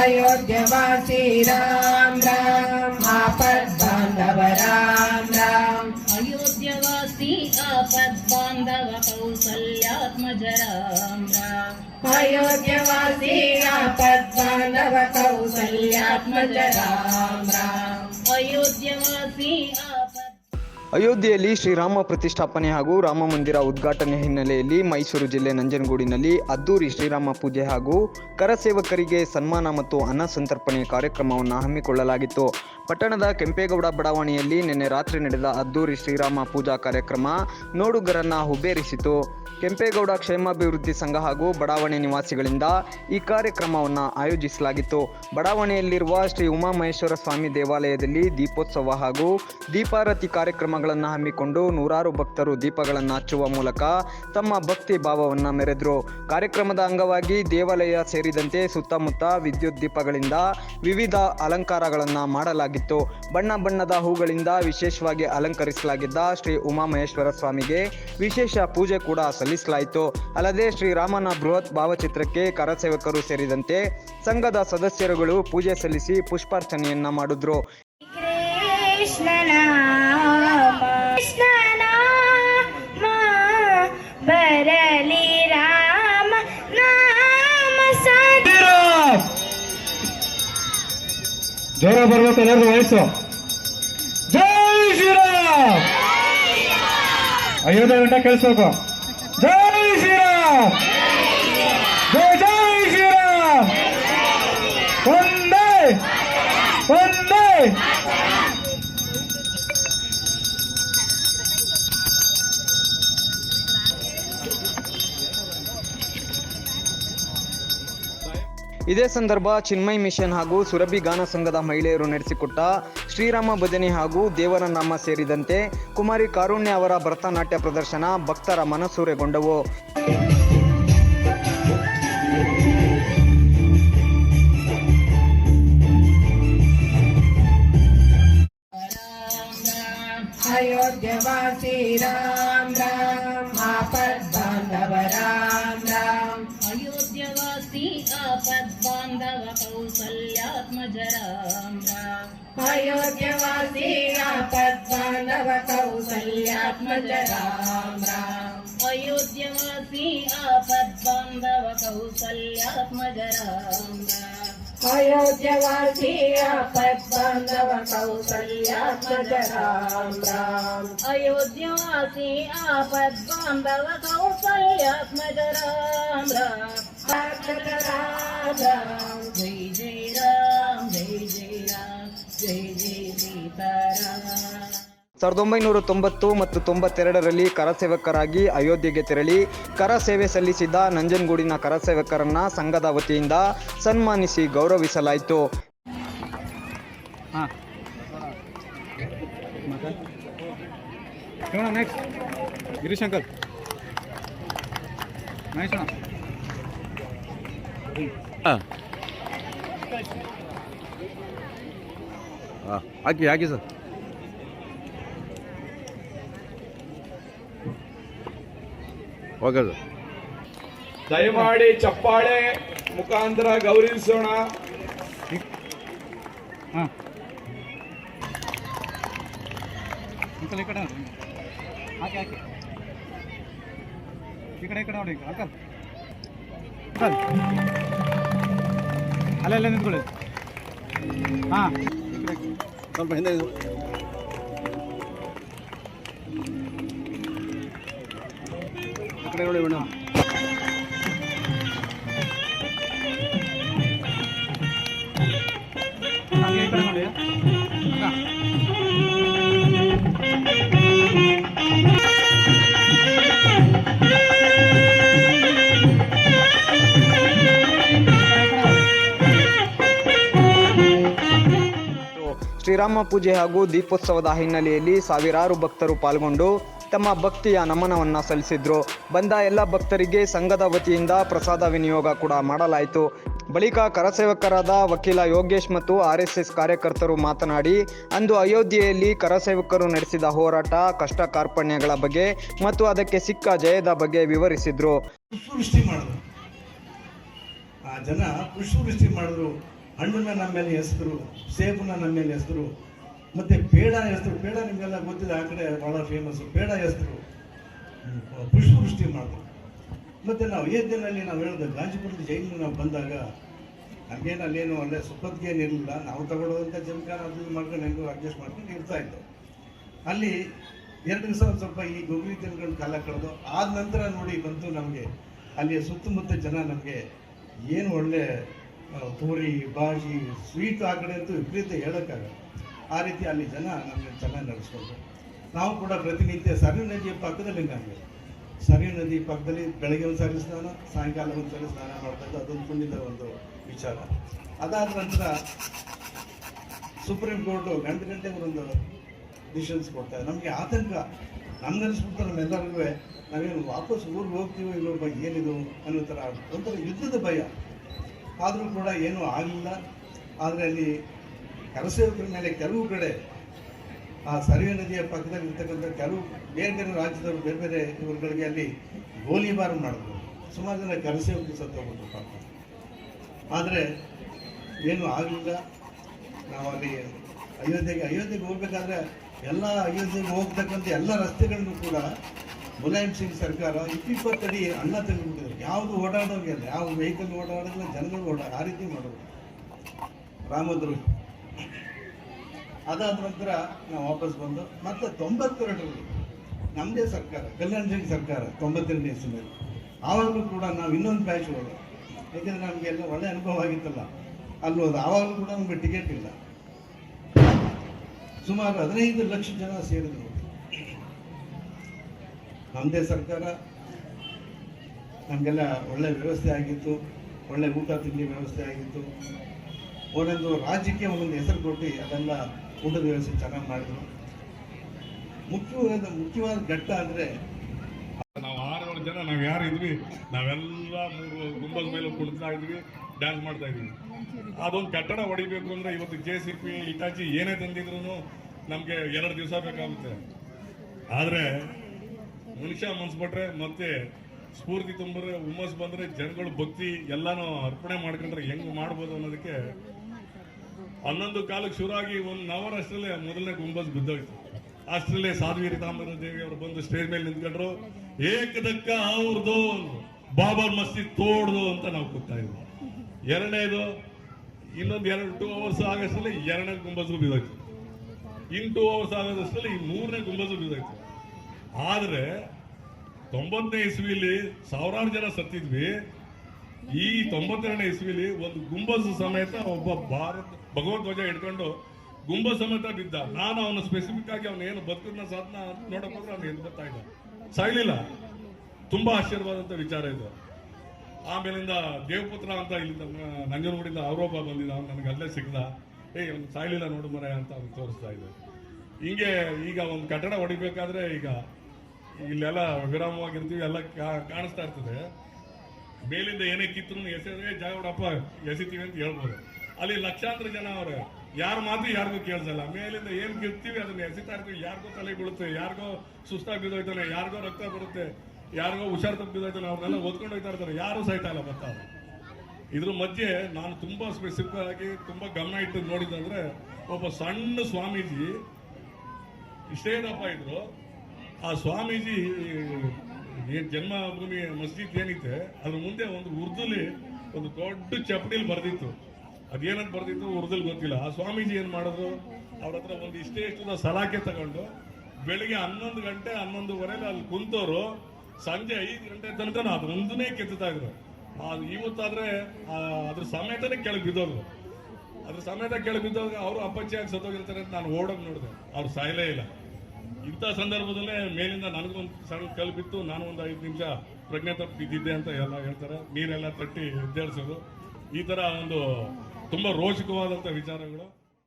अयोध्यवासी राम राम आपद बांधव राम राम अयोध्यवासी आपद्बान्धव कौसल्यात्मज राम। राम अयोध्यवासी आपद बांधव कौसल्यात्मज राम राम। अयोध्यवासी आपद् ಅಯೋಧ್ಯೆಯಲ್ಲಿ ಶ್ರೀರಾಮ ಪ್ರತಿಷ್ಠಾಪನೆ ಹಾಗೂ ರಾಮ ಮಂದಿರ ಉದ್ಘಾಟನೆ ಹಿನ್ನೆಲೆಯಲ್ಲಿ ಮೈಸೂರು ಜಿಲ್ಲೆ ನಂಜನಗೂಡಿನಲ್ಲಿ ಅದ್ದೂರಿ ಶ್ರೀರಾಮ ಪೂಜೆ ಹಾಗೂ ಕರಸೇವಕರಿಗೆ ಸನ್ಮಾನ ಮತ್ತು ಅನ್ನ ಸಂತರ್ಪಣೆ ಕಾರ್ಯಕ್ರಮವನ್ನು ಹಮ್ಮಿಕೊಳ್ಳಲಾಗಿತ್ತು. ಪಟ್ಟಣದ ಕೆಂಪೇಗೌಡ ಬಡಾವಣೆಯಲ್ಲಿ ನಿನ್ನೆ ರಾತ್ರಿ ನಡೆದ ಅದ್ದೂರಿ ಶ್ರೀರಾಮ ಪೂಜಾ ಕಾರ್ಯಕ್ರಮ ನೋಡುಗರನ್ನ ಹುಬ್ಬೇರಿಸಿತು. ಕೆಂಪೇಗೌಡ ಕ್ಷೇಮಾಭಿವೃದ್ಧಿ ಸಂಘ ಹಾಗೂ ಬಡಾವಣೆ ನಿವಾಸಿಗಳಿಂದ ಈ ಕಾರ್ಯಕ್ರಮವನ್ನು ಆಯೋಜಿಸಲಾಗಿತ್ತು. ಬಡಾವಣೆಯಲ್ಲಿರುವ ಶ್ರೀ ಉಮಾಮಹೇಶ್ವರ ಸ್ವಾಮಿ ದೇವಾಲಯದಲ್ಲಿ ದೀಪೋತ್ಸವ ಹಾಗೂ ದೀಪಾರತಿ ಕಾರ್ಯಕ್ರಮಗಳನ್ನು ಹಮ್ಮಿಕೊಂಡು ನೂರಾರು ಭಕ್ತರು ದೀಪಗಳನ್ನು ಹಚ್ಚುವ ಮೂಲಕ ತಮ್ಮ ಭಕ್ತಿ ಭಾವವನ್ನು ಮೆರೆದರು. ಕಾರ್ಯಕ್ರಮದ ಅಂಗವಾಗಿ ದೇವಾಲಯ ಸೇರಿದಂತೆ ಸುತ್ತಮುತ್ತ ವಿದ್ಯುತ್ ದೀಪಗಳಿಂದ ವಿವಿಧ ಅಲಂಕಾರಗಳನ್ನು ಮಾಡಲಾಗಿತ್ತು. ಬಣ್ಣ ಬಣ್ಣದ ಹೂಗಳಿಂದ ವಿಶೇಷವಾಗಿ ಅಲಂಕರಿಸಲಾಗಿದ್ದ ಶ್ರೀ ಉಮಾಮಹೇಶ್ವರ ಸ್ವಾಮಿಗೆ ವಿಶೇಷ ಪೂಜೆ ಕೂಡ ಸಲ್ಲಿಸಲಾಯಿತು. ಅಲ್ಲದೆ ಶ್ರೀರಾಮನ ಬೃಹತ್ ಭಾವಚಿತ್ರಕ್ಕೆ ಕರಸೇವಕರು ಸೇರಿದಂತೆ ಸಂಘದ ಸದಸ್ಯರುಗಳು ಪೂಜೆ ಸಲ್ಲಿಸಿ ಪುಷ್ಪಾರ್ಚನೆಯನ್ನ ಮಾಡಿದ್ರು. ಜೋರ ಬರ್ಬೇಕು ಎಲ್ಲರಿಗೂ ವಯಸ್ಸು. ಜೈ ಶ್ರೀರಾಮ್! ಐವತ್ತು ಗಂಟೆ ಕೇಳಿಸ್ಬೇಕು. ಜೈ ಶ್ರೀರಾಮ್! ಜೈ ಜೈ ಶ್ರೀರಾಮ್! ಒಂದೇ! ಒಂದೇ! ಇದೇ ಸಂದರ್ಭ ಚಿನ್ಮಯ್ ಮಿಷನ್ ಹಾಗೂ ಸುರಭಿ ಗಾನ ಸಂಘದ ಮಹಿಳೆಯರು ನಡೆಸಿಕೊಟ್ಟ ಶ್ರೀರಾಮ ಭಜನೆ ಹಾಗೂ ದೇವರ ನಾಮ ಸೇರಿದಂತೆ ಕುಮಾರಿ ಕಾರುಣ್ಯ ಅವರ ಭರತನಾಟ್ಯ ಪ್ರದರ್ಶನ ಭಕ್ತರ ಮನಸೂರೆಗೊಂಡವು. ಅಯೋಧ್ಯವಾಸಿರಾ कौसल्यात्मज राम राम अयोध्यवासी आपद बांधव कौसल्यात्मज राम राम अयोध्यवासी आपद्बान्धव कौसल्यात्मज राम राम अयोध्यवासी आपद बांधव कौसल्यात्मज राम राम अयोध्यवासी आपद्बान्धव कौसल्यात्मज राम राम आपद राम राम जय जय राम ಸಾವಿರದ ಒಂಬೈನೂರ ತೊಂಬತ್ತು ಮತ್ತು ತೊಂಬತ್ತೆರಡರಲ್ಲಿ ಕರಸೇವಕರಾಗಿ ಅಯೋಧ್ಯೆಗೆ ತೆರಳಿ ಕರ ಸೇವೆ ಸಲ್ಲಿಸಿದ್ದ ನಂಜನಗೂಡಿನ ಕರಸೇವಕರನ್ನ ಸಂಘದ ವತಿಯಿಂದ ಸನ್ಮಾನಿಸಿ ಗೌರವಿಸಲಾಯಿತು. ಹಾಂ. ಮತ್ತೆ ನೆಕ್ಸ್ಟ್ ಗಿರೀಶ್ ಅಂಕಲ್ ಮಹೇಶ್ ಹಾಕಿ ಹಾಕಿ ಸರ್. ಓಕೆ ಸರ್ ದಯಮಾಡಿ ಚಪ್ಪಾಳೆ ಮುಖಾಂತರ ಗೌರವಿಸೋಣ ಈ ಕಡೆ ಹಾಕಿ ಹಾಕಿ. ಈ ಕಡೆ ನೋಡಿ ಅಂಕಲ್ ಅಂಕಲ್ ಅಲ್ಲೆಲ್ಲ ನಿಂತ್ಕೊಳ್ಳಿ. ಹಾಂ. ಸ್ವಲ್ಪ ಹಿಂದೆ ಇದು. ಆ ಮೇಡಮ್ ಹಾಗೆ ಈ ಕಡೆ ನೋಡಿ ಹಾಂ ಶ್ರೀರಾಮ ಪೂಜೆ ಹಾಗೂ ದೀಪೋತ್ಸವದ ಹಿನ್ನೆಲೆಯಲ್ಲಿ ಸಾವಿರಾರು ಭಕ್ತರು ಪಾಲ್ಗೊಂಡು ತಮ್ಮ ಭಕ್ತಿಯ ನಮನವನ್ನ ಸಲ್ಲಿಸಿದ್ರು. ಬಂದ ಎಲ್ಲ ಭಕ್ತರಿಗೆ ಸಂಘದ ವತಿಯಿಂದ ಪ್ರಸಾದ ವಿನಿಯೋಗ ಕೂಡ ಮಾಡಲಾಯಿತು. ಬಳಿಕ ಕರಸೇವಕರಾದ ವಕೀಲ ಯೋಗೇಶ್ ಮತ್ತು ಆರ್ ಎಸ್ ಎಸ್ ಕಾರ್ಯಕರ್ತರು ಮಾತನಾಡಿ, ಅಂದು ಅಯೋಧ್ಯೆಯಲ್ಲಿ ಕರಸೇವಕರು ನಡೆಸಿದ ಹೋರಾಟ ಕಷ್ಟ ಕಾರ್ಪಣ್ಯಗಳ ಬಗ್ಗೆ ಮತ್ತು ಅದಕ್ಕೆ ಸಿಕ್ಕ ಜಯದ ಬಗ್ಗೆ ವಿವರಿಸಿದ್ರು. ಆ ಜನ ಮಾಡಿದ್ರು. ಹಣ್ಣನ್ನ ನಮ್ಮ ಮೇಲೆ ಹೆಸರು ಸೇಬನ್ನ ನಮ್ಮ ಮೇಲೆ ಎಸೆದ್ರು. ಮತ್ತೆ ಪೇಡ ಹೆಸರು, ಪೇಡ ನಿಮಗೆಲ್ಲ ಗೊತ್ತಿದೆ, ಆ ಕಡೆ ಭಾಳ ಫೇಮಸ್ ಪೇಡ ಹೆಸರು ಪುಷ್ಪವೃಷ್ಟಿ ಮಾಡಿದ್ರು ಮತ್ತೆ ನಾವು ಏಜ್ನಲ್ಲಿ ನಾವು ಹೇಳಿದ, ಗಾಜಿಪುರದ ಜೈಲಿಗೆ ನಾವು ಬಂದಾಗ ನಮಗೇನು ಅಲ್ಲೇನು ಒಳ್ಳೆ ಸುಖದ್ಗೇನಿರಲಿಲ್ಲ ನಾವು ತಗೊಳ್ಳೋದಂತ ಜಮಖಾನ ಅದು ಮಾಡ್ಕೊಂಡು ಹೆಂಗೋ ಅಡ್ಜಸ್ಟ್ ಮಾಡ್ಕೊಂಡು ಇರ್ತಾ ಅಲ್ಲಿ ಎರಡು ದಿವಸ ಒಂದು ಸ್ವಲ್ಪ ಈ ಗೊಬ್ಬರಿ ತಿನ್ಕೊಂಡು ಕಾಲ ಕಳೆದು, ಆದ ನಂತರ ನೋಡಿ ಬಂತು ನಮಗೆ ಅಲ್ಲಿ ಸುತ್ತಮುತ್ತ ಜನ ನಮಗೆ ಏನು ಒಳ್ಳೆ ಪೂರಿ, ಬಾಜಿ ಸ್ವೀಟ್ ಆ ಕಡೆ ಅಂತೂ ವಿಪರೀತ ಹೇಳೋಕ್ಕಾಗಲ್ಲ. ಆ ರೀತಿ ಅಲ್ಲಿ ಜನ ನಮಗೆ ಚೆನ್ನಾಗಿ ನಡೆಸ್ಕೊಳ್ತಾರೆ ನಾವು ಕೂಡ ಪ್ರತಿನಿತ್ಯ ಸರಿ ನದಿಯ ಪಕ್ಕದಲ್ಲಿ ನಮಗೆ ಸರಿ ನದಿ ಪಕ್ಕದಲ್ಲಿ ಬೆಳಗ್ಗೆ ಒಂದು ಸಾರಿ ಸ್ನಾನ, ಸಾಯಂಕಾಲ ಒಂದು ಸಾರಿ ಸ್ನಾನ ಇದ್ದು ಅದೊಂದು ಪುಣ್ಯದ ಒಂದು ವಿಚಾರ. ಅದಾದ ನಂತರ ಸುಪ್ರೀಂ ಕೋರ್ಟು ಗಂಟೆ ಗಂಟೆಗೆ ಒಂದು ಡಿಸಿಷನ್ಸ್ ಕೊಡ್ತಾರೆ. ನಮಗೆ ಆತಂಕ. ನಮ್ಗೆ ಅನಿಸ್ಬಿಡ್ತಾರೆ ನಮ್ಮೆಲ್ಲರಿಗೂ ನಾವೇನು ವಾಪಸ್ ಊರಿಗೆ ಹೋಗ್ತೀವೋ ಇಲ್ಲೋ ಬಗ್ಗೆ ಏನಿದು ಅನ್ನೋ ಥರ ಒಂಥರ ಯುದ್ಧದ ಭಯ. ಆದರೂ ಕೂಡ ಏನೂ ಆಗಲಿಲ್ಲ. ಆದರೆ ಅಲ್ಲಿ ಕರಸೇವಕರ ಮೇಲೆ ಕೆಲವು ಕಡೆ ಆ ಸರಿವೆ ನದಿಯ ಪಕ್ಕದಲ್ಲಿ ಇರ್ತಕ್ಕಂಥ ಕೆಲವು ಬೇರೆ ಬೇರೆ ರಾಜ್ಯದವರು, ಬೇರೆ ಬೇರೆ ಇವರುಗಳಿಗೆ ಅಲ್ಲಿ ಗೋಲಿಬಾರ್ ಮಾಡಿದ್ರು. ಸುಮಾರು ಜನ ಕರಸೇವಕರು ಸತ್ತೋಗ್ಬಿಟ್ರು ಪಾಪ. ಆದರೆ ಏನೂ ಆಗಲಿಲ್ಲ. ನಾವು ಅಲ್ಲಿ ಅಯೋಧ್ಯೆಗೆ ಅಯೋಧ್ಯೆಗೆ ಹೋಗ್ಬೇಕಾದ್ರೆ ಎಲ್ಲ ಅಯೋಧ್ಯೆಗೆ ಹೋಗ್ತಕ್ಕಂಥ ಎಲ್ಲ ರಸ್ತೆಗಳನ್ನು ಕೂಡ ಮುಲಾಯಂ ಸಿಂಗ್ ಸರ್ಕಾರ ಇಪ್ಪಿಪ್ಪತ್ತಡಿ ಅನ್ನ ತೆಗೆದುಬಿಟ್ಟಿದ್ರು. ಯಾವುದು ಓಡಾಡೋಂಗಿಲ್ಲ ಯಾವ ವೆಹಿಕಲ್ ಓಡಾಡೋದಿಲ್ಲ, ಜನಗಳು ಓಡಾಡ ಆ ರೀತಿ ಮಾಡೋದು ರಾಮದ್ರು ಅದಾದ ನಂತರ ನಾವು ವಾಪಸ್ ಬಂದು ಮತ್ತೆ ತೊಂಬತ್ತೆರಡರಲ್ಲಿ ನಮ್ಮದೇ ಸರ್ಕಾರ, ಕಲ್ಯಾಣ ಸಿಂಗ್ ಸರ್ಕಾರ ತೊಂಬತ್ತೆರಡನೇ ಇಸ್ವಿನಲ್ಲಿ ಆವಾಗಲೂ ಕೂಡ ನಾವು ಇನ್ನೊಂದು ಬ್ಯಾಚ್ ಹೋದ ಯಾಕೆಂದ್ರೆ ನಮಗೆಲ್ಲ ಒಳ್ಳೆ ಅನುಭವ ಆಗಿತ್ತಲ್ಲ. ಅಲ್ಲಿ ಹೋದ. ಆವಾಗಲೂ ಕೂಡ ನಮಗೆ ಟಿಕೆಟ್ ಇಲ್ಲ. ಸುಮಾರು ಹದಿನೈದು ಲಕ್ಷ ಜನ ಸೇರಿದ್ರು. ನಮ್ಮದೇ ಸರ್ಕಾರ ನಮಗೆಲ್ಲ ಒಳ್ಳೆ ವ್ಯವಸ್ಥೆ ಆಗಿತ್ತು. ಒಳ್ಳೆ ಊಟ ತಿಂಡಿ ವ್ಯವಸ್ಥೆ ಆಗಿತ್ತು. ಒಂದೊಂದು ರಾಜ್ಯಕ್ಕೆ ಒಂದೊಂದು ಹೆಸರು ಕೊಟ್ಟು ಅದೆಲ್ಲ ಊಟದ ವ್ಯವಸ್ಥೆ ಚೆನ್ನಾಗಿ ಮಾಡಿದ್ರು. ಮುಖ್ಯವಾದ ಮುಖ್ಯವಾದ ಘಟ್ಟ ಅಂದರೆ ನಾವು ಆರೇಳು ಜನ, ನಾವು ಯಾರು ಇದ್ವಿ, ನಾವೆಲ್ಲ ಮೂರು ಗುಂಬದ ಮೇಲೆ ಕುಡಿತಾ ಇದ್ವಿ ಡ್ಯಾನ್ಸ್ ಮಾಡ್ತಾ ಇದ್ವಿ. ಅದೊಂದು ಕಟ್ಟಡ ಹೊಡಿಬೇಕು ಅಂದ್ರೆ ಇವತ್ತು ಜೆ ಸಿ ಪಿ ಇಟಾಚಿ ಏನೇ ತಂದಿದ್ರು ನಮಗೆ ಎರಡು ದಿವಸ ಬೇಕಾಗುತ್ತೆ. ಆದರೆ ಮನುಷ್ಯ ಮನ್ಸ್ಬಿಟ್ರೆ ಮತ್ತೆ ಸ್ಫೂರ್ತಿ ತುಂಬಿದ್ರೆ ಹುಮ್ಮಸ್ ಬಂದ್ರೆ ಜನಗಳು ಭಕ್ತಿ ಎಲ್ಲಾನು ಅರ್ಪಣೆ ಮಾಡ್ಕೊಂಡ್ರೆ ಹೆಂಗ್ ಮಾಡ್ಬೋದು ಅನ್ನೋದಕ್ಕೆ ಹನ್ನೊಂದು ಕಾಲಕ್ಕೆ ಶುರುವಾಗಿ ಒಂದು ನವರ್ ಅಷ್ಟರಲ್ಲೇ, ಮೊದಲನೇ ಗುಂಬಸ್ ಬಿದ್ದೋಯ್ತು ಅಷ್ಟರಲ್ಲೇ ಸಾಧ್ವೀರಿ ರೀತಾಂಬರ ದೇವಿ ಅವರು ಬಂದು ಸ್ಟೇಜ್ ಮೇಲೆ ನಿಂತ್ಕೊಂಡ್ರು. ಏಕದಕ್ಕ ಅವ್ರದ್ದು ಬಾಬರ್ ಮಸ್ಜಿದ್ ತೋಡ್ದು ಅಂತ ನಾವು ಕೂತಾ ಇದ್ವಿ. ಎರಡನೇದು, ಇನ್ನೊಂದು ಎರಡು ಟೂ ಅವರ್ಸ್ ಆಗಷ್ಟರಲ್ಲಿ ಎರಡನೇ ಗುಂಬಸ್ಗೂ ಬಿದ್ದೋಯ್ತು ಇನ್ ಟೂ ಅವರ್ಸ್ ಆಗೋದಷ್ಟರಲ್ಲಿ ಈ ಮೂರನೇ ಗುಂಬಸ್ಗೂ ಬಿದ್ದೋಯ್ತು ಆದ್ರೆ, ತೊಂಬತ್ತನೇ ಇಸ್ವಿಲಿ ಸಾವಿರಾರು ಜನ ಸತ್ತಿದ್ವಿ. ಈ ತೊಂಬತ್ತೆರಡನೇ ಇಸ್ವಿಲಿ ಒಂದು ಗುಂಬಸ್ ಸಮೇತ ಒಬ್ಬ ಭಾರತ ಭಗವಧ್ವಜ ಹಿಡ್ಕೊಂಡು ಗುಂಬ ಸಮೇತ ಬಿದ್ದ. ನಾನು ಅವನು ಸ್ಪೆಸಿಫಿಕ್ ಆಗಿ ಅವನು ಏನು ಬದುಕನ್ನ ಸಾಧನ ನೋಡಕ್ ಹೋದ್ರೆ ಅವ್ನು ಏನು ಬರ್ತಾ ಸಾಯ್ಲಿಲ್ಲ. ತುಂಬಾ ಆಶ್ಚರ್ಯವಾದಂತ ವಿಚಾರ ಇದು. ಆಮೇಲಿಂದ ದೇವಪುತ್ರ ಅಂತ ಇಲ್ಲಿಂದ ನಂಜನಗೂಡಿಂದ ಆರೋಪ ಬಂದಿದ್ದ ಅವ್ನು ನನಗೆ ಅಲ್ಲೇ ಸಿಗ್ದ. ಏ ಅವ್ನು ಸಾಯ್ಲಿಲ್ಲ ನೋಡು ಮರ ಅಂತ ಅವ್ನು ತೋರಿಸ್ತಾ ಇದ್ದೆ. ಹಿಂಗೆ ಈಗ ಒಂದು ಕಟ್ಟಡ ಹೊಡಿಬೇಕಾದ್ರೆ ಈಗ ಇಲ್ಲೆಲ್ಲ ವಿರಾಮವಾಗಿರ್ತೀವಿ, ಎಲ್ಲ ಕಾಣಿಸ್ತಾ ಇರ್ತದೆ. ಮೇಲಿಂದ ಏನೇ ಕಿತ್ತು ಎಸೆದ್ರೆ ಜಾಗಡಪ್ಪ ಎಸಿತೀವಿ ಅಂತ ಹೇಳ್ಬೋದು. ಅಲ್ಲಿ ಲಕ್ಷಾಂತರ ಜನ ಅವರು. ಯಾರ ಮಾತು ಯಾರಿಗೂ ಕೇಳಿಸಲ್ಲ. ಮೇಲಿಂದ ಏನ್ ಕಿರ್ತೀವಿ ಅದನ್ನ ಎಸಿತಾ ಇರ್ತೀವಿ. ಯಾರಿಗೋ ತಲೆ ಬೀಳುತ್ತೆ, ಯಾರಿಗೋ ಸುಸ್ತಾಗಿ ಬಿದ್ದೋಯ್ತಾನೆ ಯಾರಿಗೋ ರಕ್ತ ಬರುತ್ತೆ, ಯಾರಿಗೋ ಹುಷಾರ್ ತಪ್ಪು ಬಿದ್ದೋಯ್ತಾನೆ ಅವ್ರನ್ನೆಲ್ಲ ಓದ್ಕೊಂಡು ಹೋಗ್ತಾ ಇರ್ತಾರೆ. ಯಾರು ಸಹಿತ ಇಲ್ಲ ಬರ್ತಾರೆ ಇದ್ರ ಮಧ್ಯೆ ನಾನು ತುಂಬಾ ಸ್ಪೆಸಿಫಿಕ್ ಆಗಿ ತುಂಬಾ ಗಮನ ಇಟ್ಟು ನೋಡಿದ್ರೆ ಒಬ್ಬ ಸಣ್ಣ ಸ್ವಾಮೀಜಿ ಇಷ್ಟೇ ದಪ್ಪ ಇದ್ರು, ಆ ಸ್ವಾಮೀಜಿ ಏನ್ ಜನ್ಮಭೂಮಿ ಮಸ್ಜಿದ್ ಏನಿದೆ, ಅದ್ರ ಮುಂದೆ ಒಂದು ಉರ್ದುಲಿ ಒಂದು ದೊಡ್ಡ ಚಪ್ಪಡಿಲಿ ಬರ್ದಿತ್ತು. ಅದೇನಂತ ಬರ್ತಿತ್ತು ಉರ್ದುಲ್ ಗೊತ್ತಿಲ್ಲ. ಆ ಸ್ವಾಮೀಜಿ ಏನ್ ಮಾಡೋದು? ಅವ್ರ ಹತ್ರ ಒಂದು ಇಷ್ಟೇ ಇಷ್ಟದ ಸಲಾಕೆ ತಗೊಂಡು ಬೆಳಿಗ್ಗೆ ಹನ್ನೊಂದು ಗಂಟೆ, ಹನ್ನೊಂದುವರೆಲಿ ಅಲ್ಲಿ ಕುಂತವ್ರು ಸಂಜೆ ಐದು ಗಂಟೆ ತನಕ ಅದೊಂದನ್ನೇ ಕೆತ್ತುತ್ತಾ ಇದ್ರು. ಇವತ್ತಾದ್ರೆ ಅದ್ರ ಸಮೇತನೇ ಕೆಳಗೆ ಬಿದ್ದೋರು ಅದ್ರ ಸಮೇತ ಕೆಳಗೆ ಬಿದ್ದೋಗ ಅವರು ಅಪ್ಪಚ್ಚಿಯಾಗಿ ಸತ್ತೋಗಿರ್ತಾರೆ ಅಂತ ನಾನು ಓಡೋಗಿ ನೋಡಿದೆ. ಅವ್ರು ಸಾಯಲೇ ಇಲ್ಲ. ಇಂಥ ಸಂದರ್ಭದಲ್ಲೇ ಮೇಲಿಂದ ನನಗೊಂದು ಸಣ್ಣ ಕಲ್ಲು ಬಿತ್ತು. ನಾನು ಒಂದು ಐದು ನಿಮಿಷ ಪ್ರಜ್ಞೆ ತಪ್ಪು ಬಿದ್ದಿದ್ದೆ ಅಂತ ಎಲ್ಲ ಹೇಳ್ತಾರೆ. ನೀರೆಲ್ಲ ತಟ್ಟಿ ಎದ್ದೇಳಿಸೋದು. ಈ ತರ ಒಂದು ತುಂಬಾ ರೋಚಕವಾದಂಥ ವಿಚಾರಗಳು.